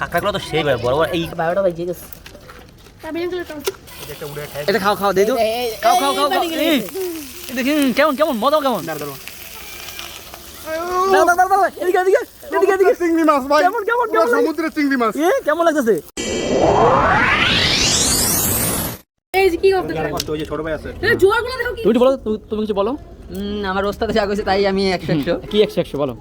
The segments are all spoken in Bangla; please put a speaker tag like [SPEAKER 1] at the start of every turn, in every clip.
[SPEAKER 1] কাঁকড়াগুলো তো সেই বড় বড় এই
[SPEAKER 2] বারোটা বাজে গেছে।
[SPEAKER 1] এটা খাও খাও দে তো খাও খাও খাও দেখি কেমন কেমন মজা কেমন? কেমন, কেমন,
[SPEAKER 3] পুরো
[SPEAKER 1] কেমন লাগে?
[SPEAKER 3] সমুদ্রের চিংড়ি মাছ।
[SPEAKER 1] এ কেমন লাগতেছে?
[SPEAKER 4] দেখো
[SPEAKER 1] তুমি কিছু বলো।
[SPEAKER 2] আমার রোস্তাতে যা কইছে তাই আমি একশো একশো।
[SPEAKER 1] কি একশো একশো বলো।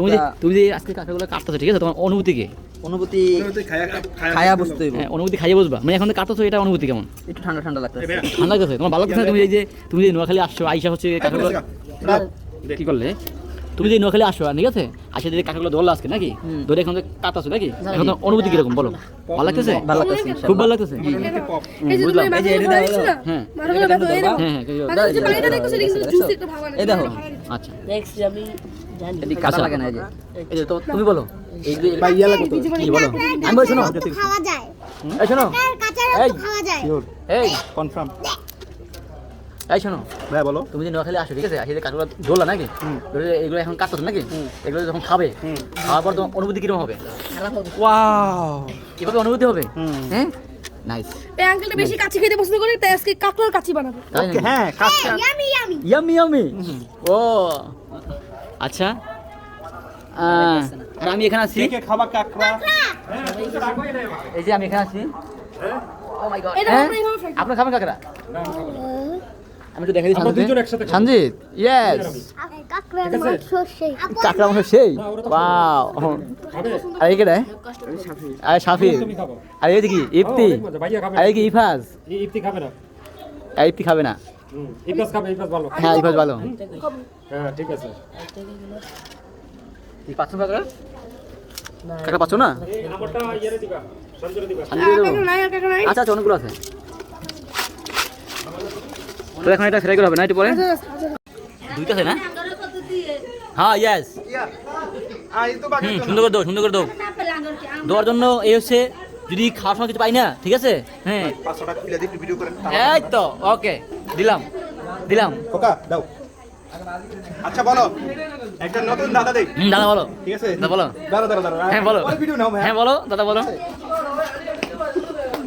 [SPEAKER 1] তুমি যে তুমি যে আজকে কাঁকড়াগুলো কাটতেছো ঠিক আছে? তোমার অনুভূতি কি?
[SPEAKER 2] অনুভূতি
[SPEAKER 3] খায়া
[SPEAKER 2] খায়া বুঝতে হইব।
[SPEAKER 1] হ্যাঁ অনুভূতি খাইয়ে বুঝবা মানে এখন কাটতেছো এটা অনুভূতি কেমন?
[SPEAKER 2] একটু ঠান্ডা ঠান্ডা লাগতেছে।
[SPEAKER 1] ঠান্ডা লাগতেছে? তোমার ভালো লাগতেছে তুমি এই যে তুমি যে নোয়াখালী আসছো আইসা হচ্ছে কাঁকড়াগুলো কি করলে? তুমি যে নোয়াখালী আসো ঠিক আছে? আসে যে কাঁকড়াগুলো ধরলো আজকে নাকি? ধরে এখন কাটাছো নাকি? এখন অনুভূতি কীরকম বলো? ভালো লাগতেছে?
[SPEAKER 2] ভালো লাগতেছে
[SPEAKER 1] খুব ভালো লাগতেছে?
[SPEAKER 4] এই
[SPEAKER 1] বুঝলাম। হ্যাঁ।
[SPEAKER 4] এই দেখো।
[SPEAKER 1] হ্যাঁ হ্যাঁ আচ্ছা।
[SPEAKER 2] দেখছি আমি
[SPEAKER 1] আচ্ছা।
[SPEAKER 2] লাগে না এই যে।
[SPEAKER 1] তুমি বলো। এই যে
[SPEAKER 3] ইয়া লাগতো
[SPEAKER 1] কি বলো? আমি শোনো।
[SPEAKER 5] খাওয়া যায়।
[SPEAKER 1] এই শোনো।
[SPEAKER 5] কাঁচা খাওয়া যায়।
[SPEAKER 1] এই।
[SPEAKER 3] কনফার্ম
[SPEAKER 1] এই শোনো।
[SPEAKER 3] ভাই বলো।
[SPEAKER 1] তুমি যে নোয়াখালী আসো ঠিক আছে? আসে যে কাঠগুলো ধরলা নাকি? এগুলো এখন কাটতেছো নাকি? এগুলো যখন খাবে খাওয়ার পর তোমার অনুভূতি কীরকম হবে? ওয়াও। কীভাবে অনুভূতি হবে? হ্যাঁ? নাইস
[SPEAKER 4] এই আঙ্কেলটা বেশি কাছি খেতে পছন্দ করে তাই আজকে কাঁকড়ার কাছি বানাবো।
[SPEAKER 3] হ্যাঁ কাঁচা।
[SPEAKER 5] ইয়ামি ইয়ামি
[SPEAKER 1] ইয়ামি ইয়ামি ও। আচ্ছা। আর আমি এখানে আছি।
[SPEAKER 3] কে খাবা কাকড়া?
[SPEAKER 1] এই যে আমি এখানে আছি। ও মাই গড
[SPEAKER 4] এটা আমরা এইভাবে ফেলব।
[SPEAKER 1] আপনি খাবেন কাকড়া? আমি একটু দেখা দিই
[SPEAKER 3] আমরা দুজন
[SPEAKER 1] সঞ্জিত
[SPEAKER 3] একসাথে খাব।
[SPEAKER 1] সঞ্জিত ইয়েস কাকড়া মাংস। সেই। ওয়াও আর এই কেডা? আর সাফির আর এই কি ইফতি। আর এই কি ইফাজ?
[SPEAKER 6] ইফতি খাবে না।
[SPEAKER 1] ইফতি খাবে না।
[SPEAKER 6] ইফতাস খাবে ইফতাস ভালো।
[SPEAKER 1] হ্যাঁ ইফাজ ভালো।
[SPEAKER 6] হ্যাঁ ঠিক আছে।
[SPEAKER 1] কি পাচ্ছ কাকড়া কাকড়া পাচ্ছ না আচ্ছা আচ্ছা অনেকগুলো আছে। তো এখন এটা ফ্রাই করা হবে না একটু পরে? দুইটা আছে না? হ্যাঁ ইয়েস হুম সুন্দর করে দাও সুন্দর করে দাও দেওয়ার জন্য এই হচ্ছে যদি খাওয়ার সময় কিছু পাই না ঠিক আছে? হ্যাঁ।
[SPEAKER 3] 500 টাকা খুলে দিই ভিডিও করে
[SPEAKER 1] এই তো ওকে দিলাম দিলাম।
[SPEAKER 3] খোকা দাও। আচ্ছা বলো। একটা নতুন দাদা দেই
[SPEAKER 1] হুম দাদা বলো।
[SPEAKER 3] ঠিক আছে?
[SPEAKER 1] দাদা বলো।
[SPEAKER 3] দাদা দাদা দাদা।
[SPEAKER 1] হ্যাঁ বলো।
[SPEAKER 3] ভিডিও নাও
[SPEAKER 1] হ্যাঁ বলো দাদা বলো।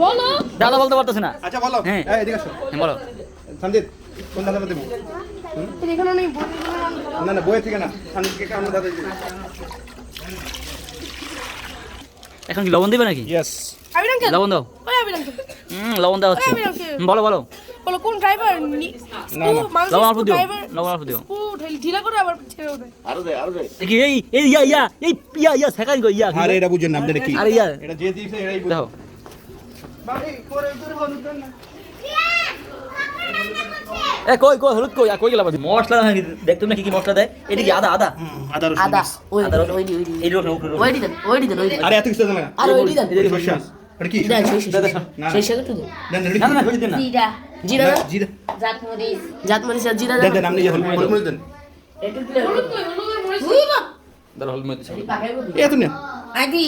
[SPEAKER 4] বলো।
[SPEAKER 1] দাদা বলতে পারতেছে না।
[SPEAKER 3] আচ্ছা বলো।
[SPEAKER 1] হ্যাঁ।
[SPEAKER 3] এদিকে আসো।
[SPEAKER 1] হ্যাঁ বলো।
[SPEAKER 3] সঞ্জিত কোন দাদা দেব না না বই থেকে না। সঞ্জিতকে কারণ দাদা দেব
[SPEAKER 1] এখন কি লবণ দিবে নাকি?
[SPEAKER 3] ইয়েস
[SPEAKER 1] লবণ দাও। হুম লবণ দেওয়া হচ্ছে। বলো বলো।
[SPEAKER 4] বলো কোন ড্রাইভার
[SPEAKER 3] না, না।
[SPEAKER 1] লবণ অল্প দিও লবণ অল্প দিও।
[SPEAKER 4] ঢিলা করে আবার ছেড়ে ওঠে।
[SPEAKER 3] আরও দে আরও দে।
[SPEAKER 1] দেখি এই এই ইয়া ইয়া এই ইয়া ইয়া সেকেন্ড গো ইয়া
[SPEAKER 3] আরে এটা বুঝেন না আপনি কি?
[SPEAKER 1] আরে ইয়া।
[SPEAKER 3] এটা যে দিয়েছে এটাই বুঝ।
[SPEAKER 1] দেখো। এ কই কই হলুদ কই? কই গেলাম? মশলা দেখতো না কি কি মশলা দেয়? এটা কি আদা? আদা?
[SPEAKER 3] আদা রসুন
[SPEAKER 2] আদা ওই
[SPEAKER 1] আদা রসুন।
[SPEAKER 2] ওই ওই ওই দিন ওই দিন ওই দিন
[SPEAKER 3] আরে এত কিছু দেন না?
[SPEAKER 2] আর ওই দিন।
[SPEAKER 3] সরষে কি
[SPEAKER 2] দেন
[SPEAKER 1] দে,
[SPEAKER 3] না।
[SPEAKER 2] দেন।
[SPEAKER 3] দেন দেন
[SPEAKER 1] না না হলুদ দিন। না।
[SPEAKER 2] জিরা। জিরা
[SPEAKER 3] জিরা।
[SPEAKER 2] জাত মরিচ আর জিরা
[SPEAKER 3] দেন দেন? আপনি যে হলুদ হলুদ মরিচ দেন
[SPEAKER 1] দাঁড়া হলুদ মরিচ
[SPEAKER 3] এত না
[SPEAKER 2] আদি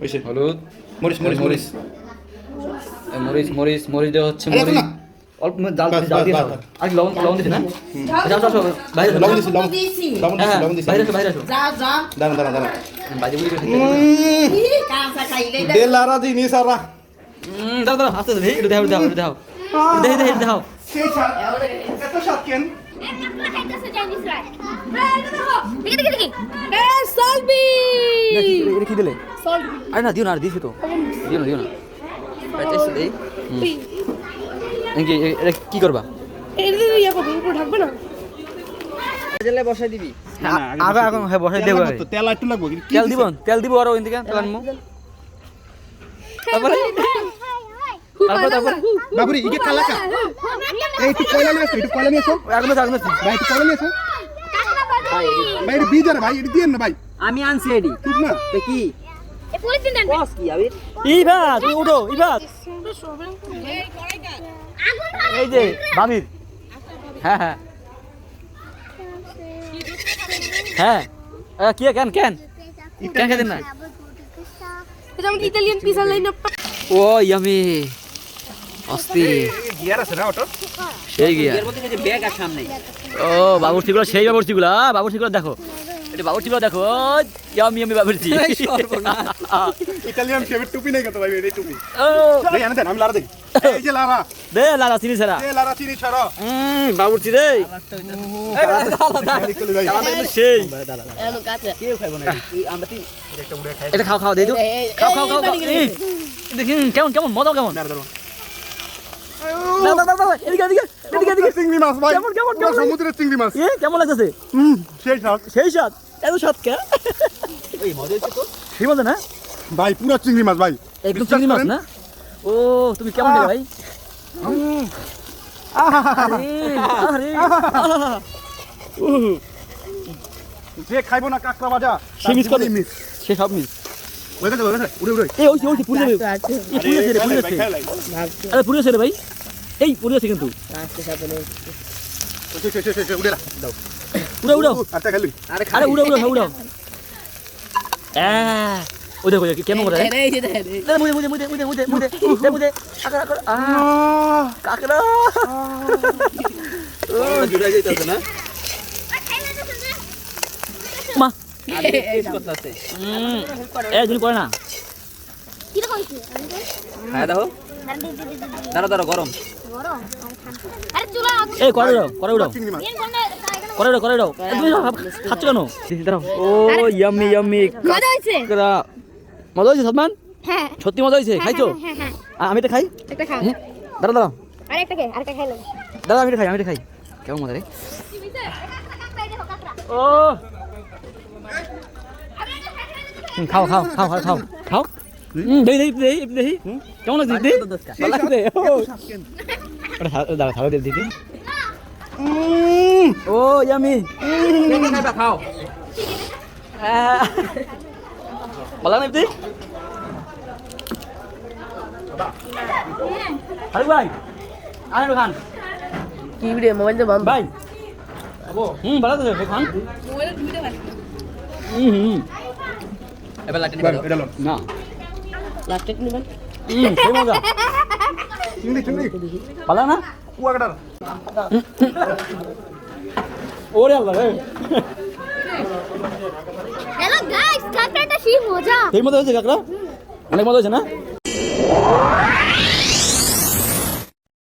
[SPEAKER 3] হইছে
[SPEAKER 1] হলুদ।
[SPEAKER 3] মরিচ মরিচ মরিচ।
[SPEAKER 1] মরিচ। মরিচ মরিচ দেওয়া হচ্ছে মরিচ। অল্প জাল জাল দিয়ে দাও। আর লবণ লবণ দিছি না যাও যাও যাও বাইরে।
[SPEAKER 3] লবণ দিছি লবণ
[SPEAKER 2] দিছি।
[SPEAKER 3] লবণ
[SPEAKER 1] হ্যাঁ
[SPEAKER 3] দিছি
[SPEAKER 1] হ্যাঁ,
[SPEAKER 3] লবণ দিছি।
[SPEAKER 1] বাইরে আসো বাইরে আসো।
[SPEAKER 2] যা যা।
[SPEAKER 3] দাঁড়ান দাঁড়ান দাঁড়ান।
[SPEAKER 1] বাইরে বুঝে
[SPEAKER 2] কাঁচা খাইলে
[SPEAKER 3] বেলারা দিনি সারা
[SPEAKER 1] হুম দাও দাও আস্তে আস্তে একটু দাও দাও দাও দেখি দেখি দাও
[SPEAKER 3] সেই সাত এত সাত কেন?
[SPEAKER 1] এটা আরে না দিও না দিছি তো। দিও না দিও না। দেই। কি এটা কি করবা?
[SPEAKER 4] এটা দিয়ে ইয়া করবে উপরে ঢাকবে না?
[SPEAKER 2] জেলে বসাই দিবি।
[SPEAKER 1] আগে আগে হ্যাঁ বসাই দেবো
[SPEAKER 3] তো তেল একটু লাগবে।
[SPEAKER 1] তেল দিব তেল দিব আর ওই দিকে তেল আনব। তারপরে? তারপরে তারপরে?
[SPEAKER 3] বাবুরি ইকে কালাকা এই একটু কয়লা নিয়ে একটু কয়লা নিয়ে আসো।
[SPEAKER 1] আগুন আগুন
[SPEAKER 3] ভাই একটু কয়লা নিয়ে আসো। ভাই এটা বীজ ভাই এটা দিয়ে না ভাই।
[SPEAKER 2] আমি আনছি এডি।
[SPEAKER 3] ঠিক না?
[SPEAKER 2] তো কি? বস কি আবির?
[SPEAKER 1] ইভা তুমি উঠো ইভা এই যে বাবির হ্যাঁ হ্যাঁ। হ্যাঁ। কি কেন কেন? কেন খেতেন না?
[SPEAKER 4] এটা আমাদের ইতালিয়ান পিজা লাইন
[SPEAKER 1] ও ইয়ামি। অস্থির।
[SPEAKER 3] গিয়ার আছে না অটো?
[SPEAKER 1] সেই গিয়া
[SPEAKER 2] এর মধ্যে যে ব্যাগ আর সামনে।
[SPEAKER 1] ও বাবুর্চিগুলো সেই বাবুর্চিগুলো। বাবুর্চিগুলো দেখো। এটা বাবুর্চি দেখো ইয়ামি ইয়ামি বাবুর্চি
[SPEAKER 3] ইটালিয়ান শেফের টুপি নেই কত ভাই এই টুপি।
[SPEAKER 1] ও।
[SPEAKER 3] এই আনে দেন আমি লারা দেখি। এই যে লারা।
[SPEAKER 1] দে লালা চিনি ছাড়া।
[SPEAKER 3] এই লারা চিনি ছাড়ো।
[SPEAKER 1] হুম বাবুর্চি রে সেই।
[SPEAKER 2] কাছে
[SPEAKER 1] এটা খাও খাও দে তো। খাও খাও খাও কেমন কেমন মজা কেমন? না
[SPEAKER 3] চিংড়ি মাছ ভাই।
[SPEAKER 1] কেমন, কেমন,
[SPEAKER 3] সমুদ্রের চিংড়ি মাছ।
[SPEAKER 1] এ কেমন লাগতেছে?
[SPEAKER 3] হুম সেই স্বাদ।
[SPEAKER 1] সেই স্বাদ। এত স্বাদ কে? সেই মজা না?
[SPEAKER 3] ভাই পুরো চিংড়ি মাছ ভাই।
[SPEAKER 1] একদম চিংড়ি মাছ না? ও তুমি কেমন খেলে ভাই।
[SPEAKER 3] যে খাইবো না কাঁকড়া ভাজা
[SPEAKER 1] সে miss করে।
[SPEAKER 3] মিস।
[SPEAKER 1] সে সব মিস।
[SPEAKER 3] ওই গেছে ওই উড়ে উড়ে
[SPEAKER 1] এই ওই ওই পুরি যাবে এই পুরি আছে রে পুরি আছে আরে পুরি রে ভাই। এই পুরি আছে কিন্তু।
[SPEAKER 3] উড়ে না দাও।
[SPEAKER 1] উড়াও উড়াও।
[SPEAKER 3] আচ্ছা খালি
[SPEAKER 2] আরে
[SPEAKER 1] আরে উড়াও উড়াও উড়াও। আহ ওই দেখো দেখো, কেমন করে? মুদে মুদে মুদে মুদে মুদে মুদে মুদে কাকড়া কাকড়া কাকড়া।
[SPEAKER 2] না?
[SPEAKER 1] মা।
[SPEAKER 2] এই করতেছে।
[SPEAKER 1] হুম। এ তুমি করে না।
[SPEAKER 5] কি?
[SPEAKER 2] হ্যাঁ দাঁড়া দাঁড়া গরম।
[SPEAKER 5] গরম? আর ঠান্ডা আরে চুলা
[SPEAKER 1] এই করে দাও করে দাও করে দাও করে দাও তুমি খাচ্ছ কেন দাঁড়াও ও ইয়াম্মি ইয়াম্মি
[SPEAKER 5] মজা হয়েছে
[SPEAKER 1] কাকড়া মজা হয়েছে সাদমান
[SPEAKER 5] হ্যাঁ
[SPEAKER 1] সত্যি মজা হয়েছে খাইছো
[SPEAKER 5] হ্যাঁ হ্যাঁ
[SPEAKER 1] আমি এটা খাই
[SPEAKER 5] একটা খাও
[SPEAKER 1] হ্যাঁ দাঁড়া দাঁড়া
[SPEAKER 5] আরেকটা কে আরেকটা খাইলো
[SPEAKER 1] দাঁড়া আমি খাই আমি খাই কেমন মজা রে ও খাও খাও খাও খাও খাও খাও দেই দেই দেই দেই কেমন লাগছে ও থা- দাঁড়া থালো দে দিদি ও ইয়ামি।
[SPEAKER 2] খাও।
[SPEAKER 1] আহ, ভালো লাগে দিদি আরে ভাই খান।
[SPEAKER 2] কি ভিডিও মোবাইল তো বন্ধ।
[SPEAKER 1] ভাই। হুম ভালো আছে খান। হুম হুম।
[SPEAKER 2] এবার লাইট
[SPEAKER 3] ভাই এটা লন।
[SPEAKER 1] না।
[SPEAKER 2] লাস্ট নিবেন
[SPEAKER 1] হুম সেই মজা।
[SPEAKER 3] চিংড়ি চিংড়ি।
[SPEAKER 1] ভালো না?
[SPEAKER 3] কুয়াকাটার।
[SPEAKER 1] ওরে আল্লাহ রে।
[SPEAKER 5] হ্যালো গাইস কাকড়াটা সেই মজা
[SPEAKER 1] সেই মজা হয়েছে কাকড়া? অনেক মজা হয়েছে না?